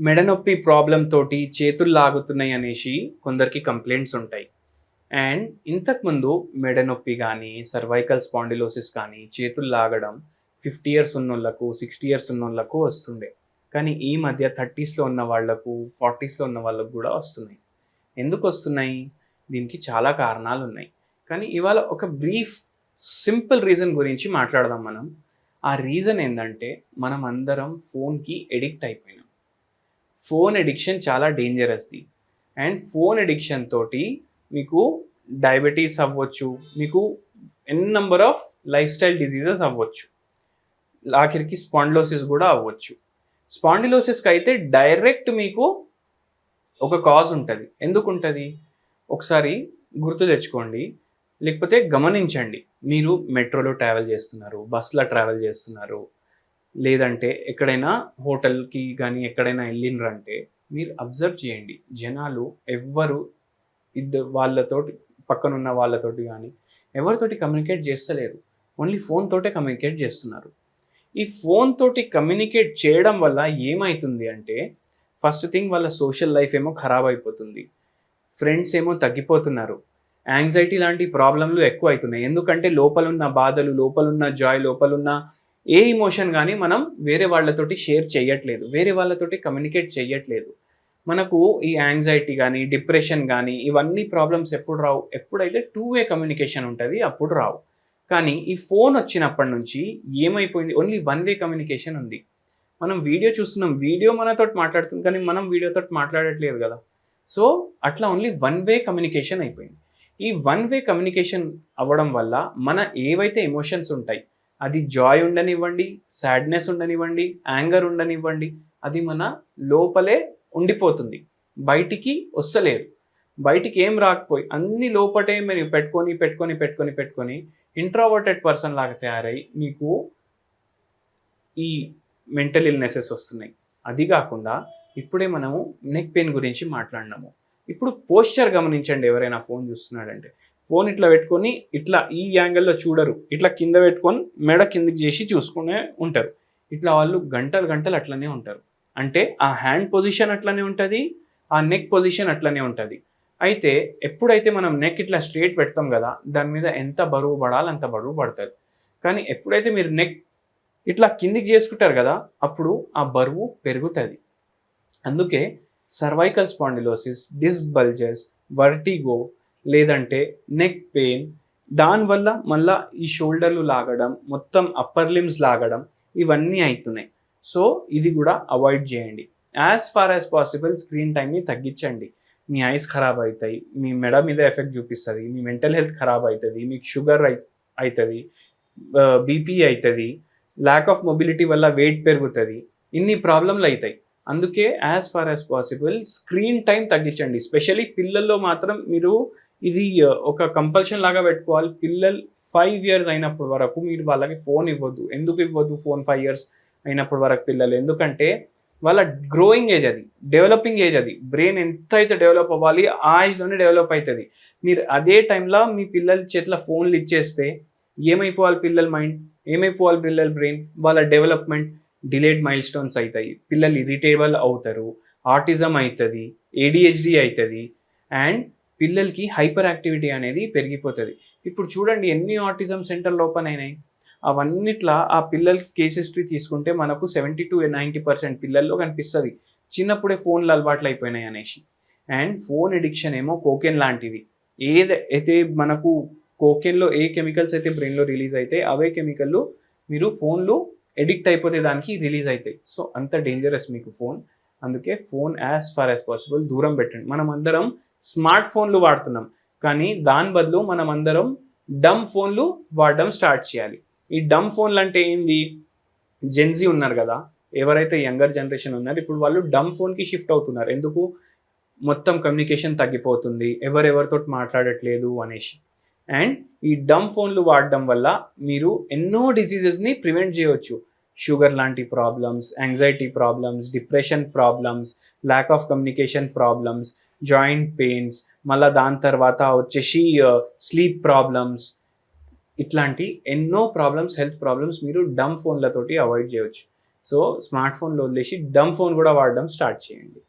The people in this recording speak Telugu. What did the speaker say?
మెడ నొప్పి ప్రాబ్లం తోటి చేతులు లాగుతున్నాయి అనేసి కొందరికి కంప్లైంట్స్ ఉంటాయి. అండ్ ఇంతకుముందు మెడ నొప్పి కానీ సర్వైకల్ స్పాండిలోసిస్ కానీ చేతులు లాగడం ఫిఫ్టీ ఇయర్స్ ఉన్నోళ్ళకు సిక్స్టీ ఇయర్స్ ఉన్నోళ్ళకు వస్తుండే. కానీ ఈ మధ్య థర్టీస్లో ఉన్న వాళ్ళకు ఫార్టీస్లో ఉన్న వాళ్ళకు కూడా వస్తున్నాయి. ఎందుకు వస్తున్నాయి? దీనికి చాలా కారణాలు ఉన్నాయి. కానీ ఇవాళ ఒక బ్రీఫ్ సింపుల్ రీజన్ గురించి మాట్లాడదాం మనం. ఆ రీజన్ ఏంటంటే మనం అందరం ఫోన్కి ఎడిక్ట్ అయిపోయినాం. ఫోన్ ఎడిక్షన్ చాలా డేంజరస్ది అండ్ ఫోన్ ఎడిక్షన్ తోటి మీకు డయాబెటీస్ అవ్వచ్చు మీకు n number of lifestyle diseases అవ్వచ్చు ఆఖరికి స్పాండిలోసిస్ కూడా అవ్వచ్చు. స్పాండిలోసిస్కి అయితే డైరెక్ట్ మీకు ఒక కాజ్ ఉంటుంది. ఎందుకు ఉంటుంది ఒకసారి గుర్తు తెచ్చుకోండి. లేకపోతే గమనించండి. మీరు మెట్రోలో ట్రావెల్ చేస్తున్నారు బస్సులో ట్రావెల్ చేస్తున్నారు లేదంటే ఎక్కడైనా హోటల్కి కానీ ఎక్కడైనా వెళ్ళినరంటే మీరు అబ్జర్వ్ చేయండి. జనాలు ఎవ్వరు ఇద్దరు వాళ్ళతోటి పక్కనున్న వాళ్ళతోటి కానీ ఎవరితోటి కమ్యూనికేట్ చేస్తలేరు. ఓన్లీ ఫోన్ తోటే కమ్యూనికేట్ చేస్తున్నారు. ఈ ఫోన్ తోటి కమ్యూనికేట్ చేయడం వల్ల ఏమవుతుంది అంటే ఫస్ట్ థింగ్ వాళ్ళ సోషల్ లైఫ్ ఏమో ఖరాబ్ అయిపోతుంది. ఫ్రెండ్స్ ఏమో తగ్గిపోతున్నారు. యాంగ్జైటీ లాంటి ప్రాబ్లంలు ఎక్కువ అవుతున్నాయి ఎందుకంటే లోపలున్న బాధలు లోపలున్న జాయ్ లోపలున్న ఏ ఇమోషన్ కానీ మనం వేరే వాళ్ళతోటి షేర్ చేయట్లేదు వేరే వాళ్ళతోటి కమ్యూనికేట్ చేయట్లేదు. మనకు ఈ యాంగ్జైటీ కానీ డిప్రెషన్ కానీ ఇవన్నీ ప్రాబ్లమ్స్ ఎప్పుడు రావు ఎప్పుడైతే టూ వే కమ్యూనికేషన్ ఉంటుంది అప్పుడు రావు. కానీ ఈ ఫోన్ వచ్చినప్పటి నుంచి ఏమైపోయింది? ఓన్లీ వన్ వే కమ్యూనికేషన్ ఉంది. మనం వీడియో చూస్తున్నాం వీడియో మనతో మాట్లాడుతుంది కానీ మనం వీడియోతో మాట్లాడట్లేదు కదా. సో అట్లా ఓన్లీ వన్ వే కమ్యూనికేషన్ అయిపోయింది. ఈ వన్ వే కమ్యూనికేషన్ అవ్వడం వల్ల మన ఏవైతే ఎమోషన్స్ ఉంటాయి అది జాయ్ ఉండనివ్వండి సాడ్నెస్ ఉండనివ్వండి యాంగర్ ఉండనివ్వండి అది మన లోపలే ఉండిపోతుంది. బయటికి వస్తలేదు. బయటికి ఏం రాకపోయి అన్ని లోపటే మీరు పెట్టుకొని పెట్టుకొని పెట్టుకొని పెట్టుకొని ఇంట్రావర్టెడ్ పర్సన్ లాగా తయారై మీకు ఈ మెంటల్ ఇల్నెసెస్ వస్తున్నాయి. అది కాకుండా ఇప్పుడే మనము నెక్ పెయిన్ గురించి మాట్లాడినాము. ఇప్పుడు పోస్చర్ గమనించండి ఎవరైనా ఫోన్ చూస్తున్నాడంటే. ఫోన్ ఇట్లా పెట్టుకొని ఇట్లా ఈ యాంగిల్లో చూడరు. ఇట్లా కింద పెట్టుకొని మెడ కిందకి చేసి చూసుకునే ఉంటారు. ఇట్లా వాళ్ళు గంటలు గంటలు అట్లనే ఉంటారు. అంటే ఆ హ్యాండ్ పొజిషన్ అట్లనే ఉంటుంది ఆ నెక్ పొజిషన్ అట్లనే ఉంటుంది. అయితే ఎప్పుడైతే మనం నెక్ ఇట్లా స్ట్రేట్ పెడతాం కదా దాని మీద ఎంత బరువు పడాలి అంత బరువు పడుతుంది కానీ ఎప్పుడైతే మీరు నెక్ ఇట్లా కిందికి చేసుకుంటారు కదా అప్పుడు ఆ బరువు పెరుగుతుంది. అందుకే cervical spondylosis disc bulges vertigo లేదంటే నెక్ పెయిన్ దానివల్ల మళ్ళా ఈ షోల్డర్లు లాగడం మొత్తం అప్పర్ లిమ్స్ లాగడం ఇవన్నీ అవుతున్నాయి సో ఇది కూడా అవాయిడ్ చేయండి. As far as possible screen టైంని తగ్గించండి. మీ ఐస్ ఖరాబ్ అవుతాయి మీ మెడ మీద ఎఫెక్ట్ చూపిస్తుంది మీ మెంటల్ హెల్త్ ఖరాబ్ అవుతుంది మీకు షుగర్ అవుతుంది బీపీ అవుతుంది ల్యాక్ ఆఫ్ మొబిలిటీ వల్ల వెయిట్ పెరుగుతుంది ఇన్ని ప్రాబ్లంలు అవుతాయి అందుకే as far as possible screen time తగ్గించండి. స్పెషల్లీ పిల్లల్లో మాత్రం మీరు ఇది ఒక కంపల్షన్ లాగా పెట్టుకోవాలి. పిల్లలు ఫైవ్ ఇయర్స్ అయినప్పటి వరకు మీరు వాళ్ళకి ఫోన్ ఇవ్వద్దు. ఎందుకు ఇవ్వద్దు ఫోన్ ఫైవ్ ఇయర్స్ అయినప్పటి వరకు పిల్లలు? ఎందుకంటే వాళ్ళ గ్రోయింగ్ ఏజ్ అది డెవలపింగ్ ఏజ్ అది. బ్రెయిన్ ఎంత అయితే డెవలప్ అవ్వాలి ఆ ఏజ్లోనే డెవలప్ అవుతుంది మీరు అదే టైంలో మీ పిల్లల చేతిలో ఫోన్లు ఇచ్చేస్తే ఏమైపోవాలి పిల్లల మైండ్ ఏమైపోవాలి పిల్లల బ్రెయిన్ వాళ్ళ డెవలప్మెంట్ డిలేడ్ మైల్ స్టోన్స్ అవుతాయి పిల్లలు ఇరిటేబుల్ అవుతారు ఆటిజం అవుతుంది ఏడిహెచ్డి అవుతుంది అండ్ పిల్లలకి హైపర్ యాక్టివిటీ అనేది పెరిగిపోతుంది. ఇప్పుడు చూడండి ఎన్ని ఆటిజం సెంటర్లు ఓపెన్ అయినాయి అవన్నిట్లా ఆ పిల్లల కేస్ హిస్టరీ తీసుకుంటే మనకు సెవెంటీ టు నైంటీ పర్సెంట్ పిల్లల్లో కనిపిస్తుంది. చిన్నప్పుడే ఫోన్లు అలవాట్లు అయిపోయినాయి అనేసి. అండ్ ఫోన్ ఎడిక్షన్ ఏమో కోకెన్ లాంటిది. ఏది అయితే మనకు కోకెన్లో ఏ కెమికల్స్ అయితే బ్రెయిన్లో రిలీజ్ అయితే అవే కెమికల్లు మీరు ఫోన్లో ఎడిక్ట్ అయిపోతే దానికి రిలీజ్ అవుతాయి సో అంత డేంజరస్ మీకు ఫోన్. అందుకే phone as far as possible దూరం పెట్టండి. మనం అందరం స్మార్ట్ ఫోన్లు వాడుతున్నాం. కానీ దాని బదులు మనం అందరం డమ్ ఫోన్లు వాడడం స్టార్ట్ చేయాలి. ఈ డమ్ ఫోన్లు అంటే ఏంది? జెన్జీ ఉన్నారు కదా. ఎవరైతే యంగర్ జనరేషన్ ఉన్నారు ఇప్పుడు వాళ్ళు డమ్ ఫోన్కి షిఫ్ట్ అవుతున్నారు. ఎందుకు? మొత్తం కమ్యూనికేషన్ తగ్గిపోతుంది. ఎవరెవరితో మాట్లాడట్లేదు అనేసి. అండ్ ఈ డమ్ ఫోన్లు వాడడం వల్ల మీరు ఎన్నో డిసీజెస్ని ప్రివెంట్ చేయవచ్చు షుగర్ లాంటి problems anxiety problems depression problems lack of communication problems joint pains మళ్ళీ దాని తర్వాత వచ్చేసి uh, స్లీప్ ప్రాబ్లమ్స్ ఇట్లాంటి ఎన్నో ప్రాబ్లమ్స్ హెల్త్ ప్రాబ్లమ్స్ మీరు డమ్ ఫోన్లతోటి అవాయిడ్ చేయవచ్చు సో స్మార్ట్ ఫోన్లో వదిలేసి డమ్ ఫోన్ కూడా వాడడం స్టార్ట్ చేయండి.